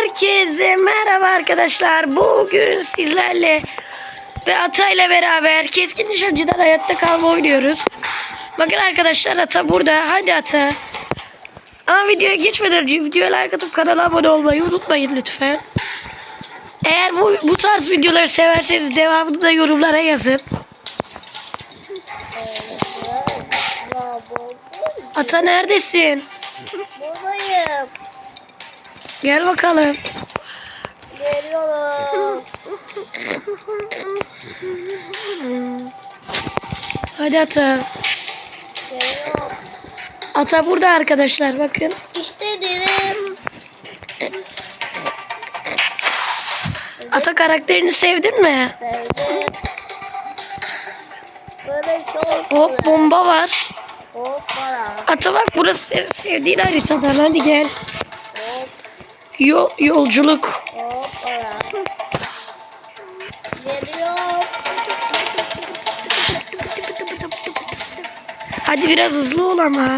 Herkese merhaba arkadaşlar. Bugün sizlerle ve Ata ile beraber keskin nişancıdan hayatta kalma oynuyoruz. Bakın arkadaşlar Ata burada. Hadi Ata. Ama videoya geçmeden önce videoya like atıp kanala abone olmayı unutmayın lütfen. Eğer bu, bu tarz videoları severseniz devamını da yorumlara yazın. Ata neredesin? Buradayım. Gel bakalım. Geliyorum. Hadi Ata. Geliyorum. Ata burada arkadaşlar bakın. İşte dedim. Ata karakterini sevdin mi? Sevdim. Böyle çok Hop bomba var. Hoppala. Ata bak burası sevdiğin haritadan hadi gel. Hop Yo yolculuk. Hadi biraz hızlı ol ama.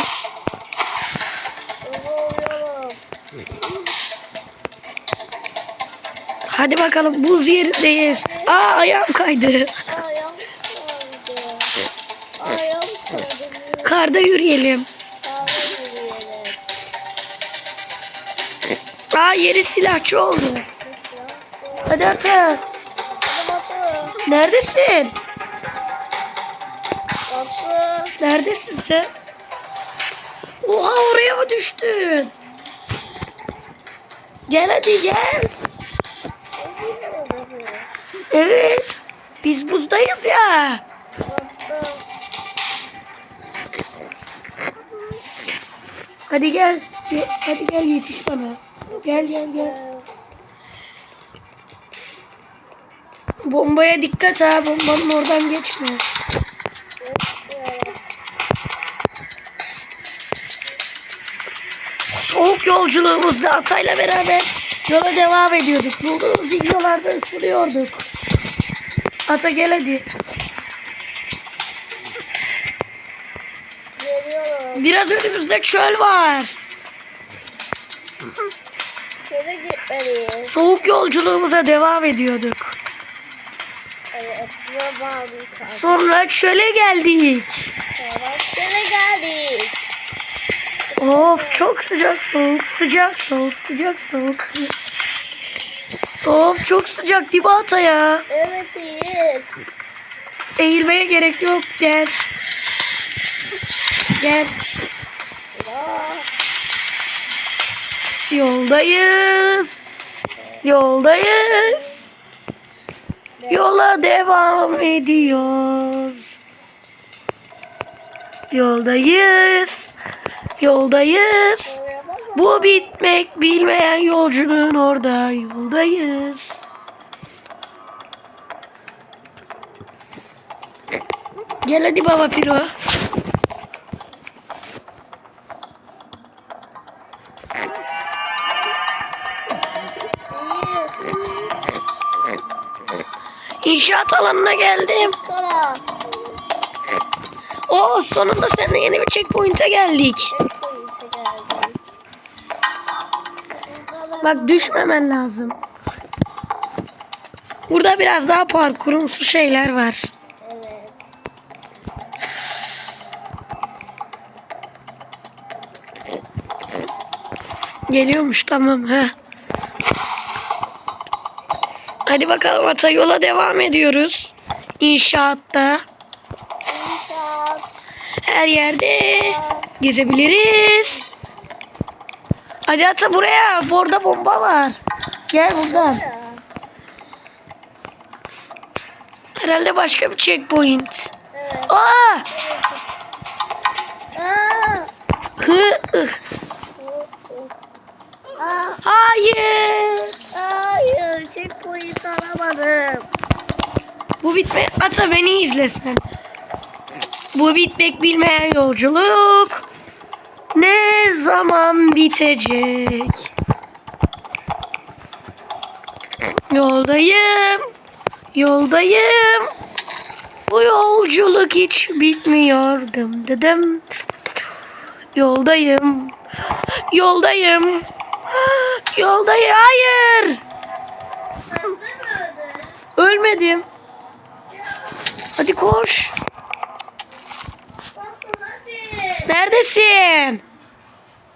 Hadi bakalım buz yerindeyiz. Aa ayağım kaydı. Ayağım kaydı. Ayağım kaydı. Karda yürüyelim. Aa yeri silahçı oldu. Hadi Ata. Neredesin? Neredesin sen? Oha oraya mı düştün? Gel hadi gel. Evet. Biz buzdayız ya. Hadi gel. Ge- Hadi gel yetiş bana. Gel gel gel. Bombaya dikkat ha. Bombanın oradan geçme. Soğuk yolculuğumuzda Atay'la beraber yola devam ediyorduk. Bulduğumuz videolarda ısırıyorduk. Ata gel hadi. Biraz önümüzde çöl var. Şöyle gitmeliyiz. Soğuk yolculuğumuza devam ediyorduk. Evet. Sonra çöle geldik. Sonra şöyle geldik. Of çok sıcak soğuk sıcak soğuk sıcak soğuk. Of çok sıcak değil mi Ata ya? Evet, iyi. Eğilmeye gerek yok gel. Gel. Aa, Yoldayız. Yoldayız. Yola devam ediyoruz. Yoldayız. Yoldayız. Bu bitmek bilmeyen yolculuğun orada yoldayız. Gel hadi baba piro. İnşaat alanına geldim. Oo sonunda seninle yeni bir checkpoint'e geldik. Bak düşmemen lazım. Burada biraz daha parkurumsu şeyler var. Geliyormuş tamam ha. Hadi bakalım ata yola devam ediyoruz. İnşaatta İnşaat. her yerde gezebiliriz. Hadi ata buraya. Orada bomba var. Gel buradan. Herhalde başka bir checkpoint. Evet. Aa! Hı. Hayır. Checkpoint alamadım. Bu bitme. Ata beni izle sen. Bu bitmek bilmeyen yolculuk ne zaman bitecek? Yoldayım. Yoldayım. Bu yolculuk hiç bitmiyor. Dım dıdım. Yoldayım. Yoldayım. Yoldayım. Hayır. Ölmedim. Hadi koş. Neredesin?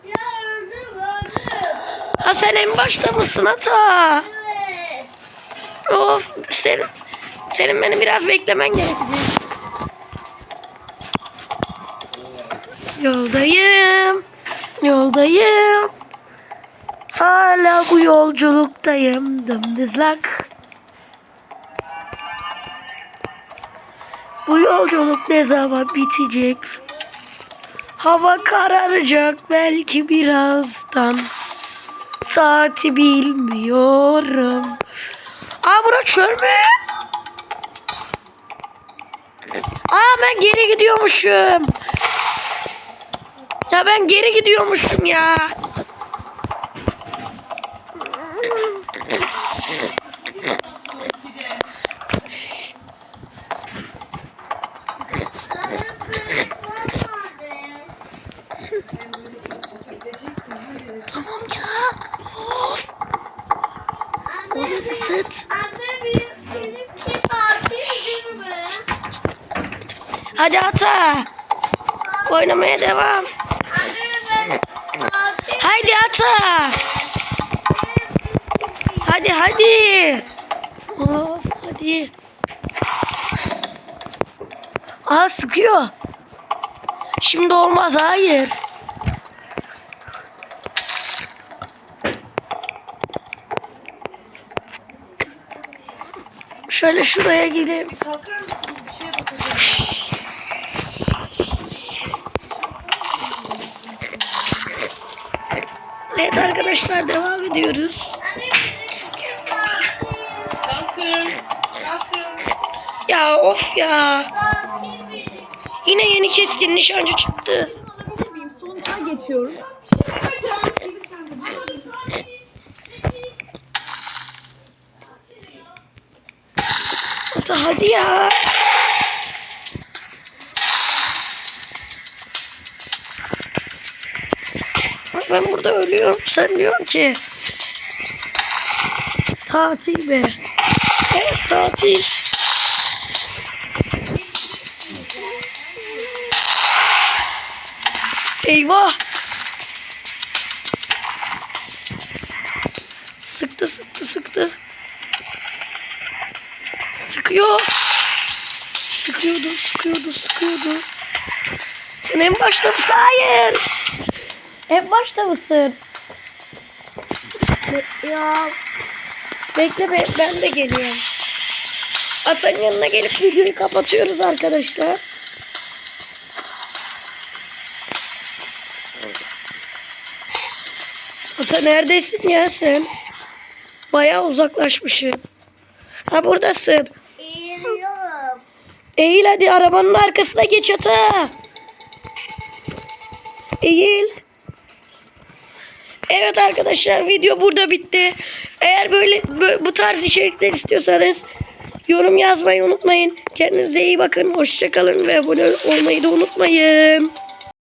Ya öldüm öldüm. Ha sen en başta mısın ata? Evet. Of senin, senin beni biraz beklemen gerekecek. Yoldayım. Yoldayım. Hala bu yolculuktayım. Dımdızlak. Bu yolculuk ne zaman bitecek? Hava kararacak belki birazdan. Saati bilmiyorum. Aa bura çöl? Aa ben geri gidiyormuşum. Ya ben geri gidiyormuşum ya. Tamam ya. Of. Onu ısıt. Hadi ata. Oynamaya devam. Haydi ata. Hadi hadi. Of hadi. Aa sıkıyor. Şimdi olmaz hayır. Şöyle şuraya gidelim. Evet arkadaşlar devam ediyoruz. Ya of ya. Yine yeni keskin nişancı çıktı. Sonuca geçiyoruz. Hadi ya. Ben burada ölüyorum. Sen diyorsun ki. Tatil be. Evet tatil. Eyvah. Sıktı sıktı sıktı. Sıkıyor. Sıkıyordu, sıkıyordu, sıkıyordu. Sen en başta mısın? Hayır. En başta mısın? Ya. Bekle be, ben de geliyorum. Atan yanına gelip videoyu kapatıyoruz arkadaşlar. Ata neredesin ya sen? Bayağı uzaklaşmışsın. Ha buradasın. eğiliyorum. Eğil hadi arabanın arkasına geç ata. Eğil. Evet arkadaşlar video burada bitti. Eğer böyle bö- bu tarz içerikler istiyorsanız yorum yazmayı unutmayın. Kendinize iyi bakın. Hoşçakalın ve abone olmayı da unutmayın.